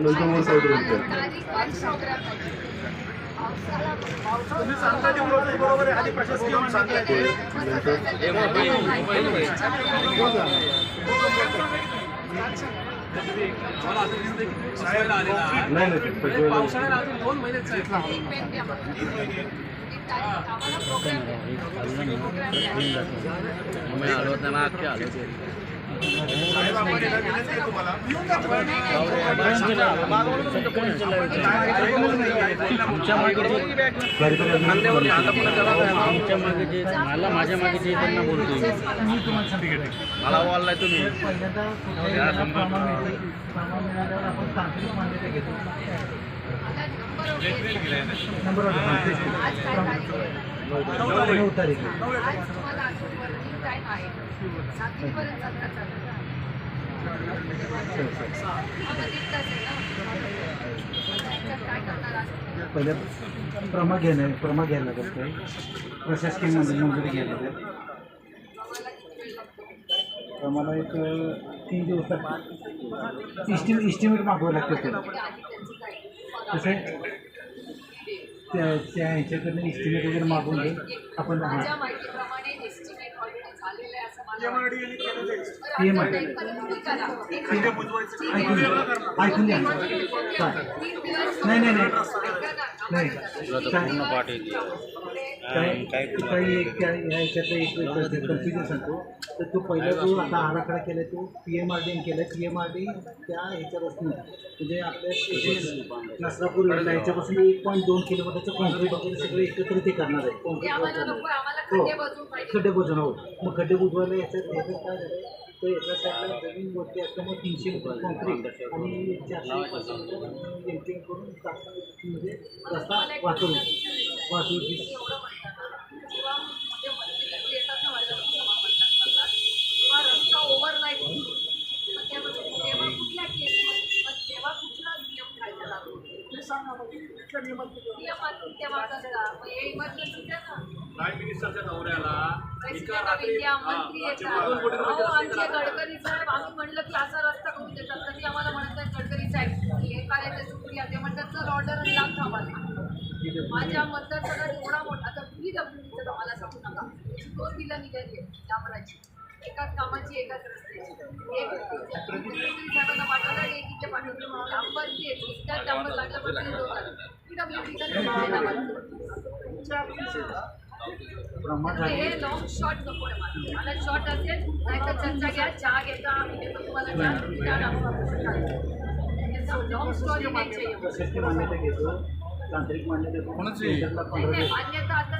नंतर वर साईड होतं तुम्ही सांगता ते प्रोसेस बरोबर आहे आधी प्रशासकीय मान्यता आहे. नंतर नाही नाही ते सगळं पावसाळ्याला अजून दोन महिनेच आहे आम्ही आलो होतो ना अख्खे आलो आमच्या मागे जे मला माझ्या मागे जे त्यांना बोलतोय मी. मला बोललाय तुम्ही या संपर्क- नऊ तारीख पहिल्या प्रमा घेणं प्रमा घ्यायला लागत काय प्रशासकीय मंजूर मंजुरी घ्यायला लागेल. प्रमाला एक तीन दिवसात इस्टिम इस्टिमेट मागवावं लागतं ते. कसं? त्या ह्याच्याकडनं इस्टिमेट वगैरे मागवून घे. आपण हां. झालेलं आहे असं मला PMRD यांनी केलं ते. P M I. ऐकून घ्या नाही नाही नाही. काय काही एक ह्या ह्याच्यातलं एक कन्फ्युजन सांगतो. तर तो पहिला जो आता आराखडा केला तो पी एम आर डीने केला पी एम आर डी त्या ह्याच्यापासून म्हणजे आपल्या नसरापूर एरियाला ह्याच्यापासून एक पॉईंट दोन किलोमीटरचं कॉन्क्रीट वगैरे सगळं एकत्र ते करणार आहे. ते कॉन्क्रीट हो. खड्डे बुजवून हो. मग खड्डे बुजवायला याच्यात याच्यात काय झालं तर एका साईडला जमीन मोठी असल्यामुळे तीनशे रुपये कॉन्क्रीट आणि चारशे करून म्हणजे रस्ता वाचवून वाचवून प्राईम मिनिस्टरच्या दौऱ्याला एका रात्री. गडकरी साहेब आम्ही म्हणलं की असा रस्ता करून देतात. तरी आम्हाला म्हणत नाही गडकरी साहेब हे काय ते सुप्रिया ते म्हणतात सर ऑर्डर लांब थांबाला माझ्या मतदारसंघात एवढा मोठा आता पी डब्ल्यूडीचं तर मला सांगू नका. दोन बिलं निघाली डांबराची एकाच रस्त्याची एक साहेबांना पाठवलं एक इथे पाठवलं डांबरची आहे नुसत्याच डांबर लागलं पण ते हे लॉंग नको आहे मला. शॉट असेल नाहीतर चर्चा घ्या चहा घेता आम्ही तुम्हाला चहा. लॉंग स्टोरी नाही नाही, मान्यता आता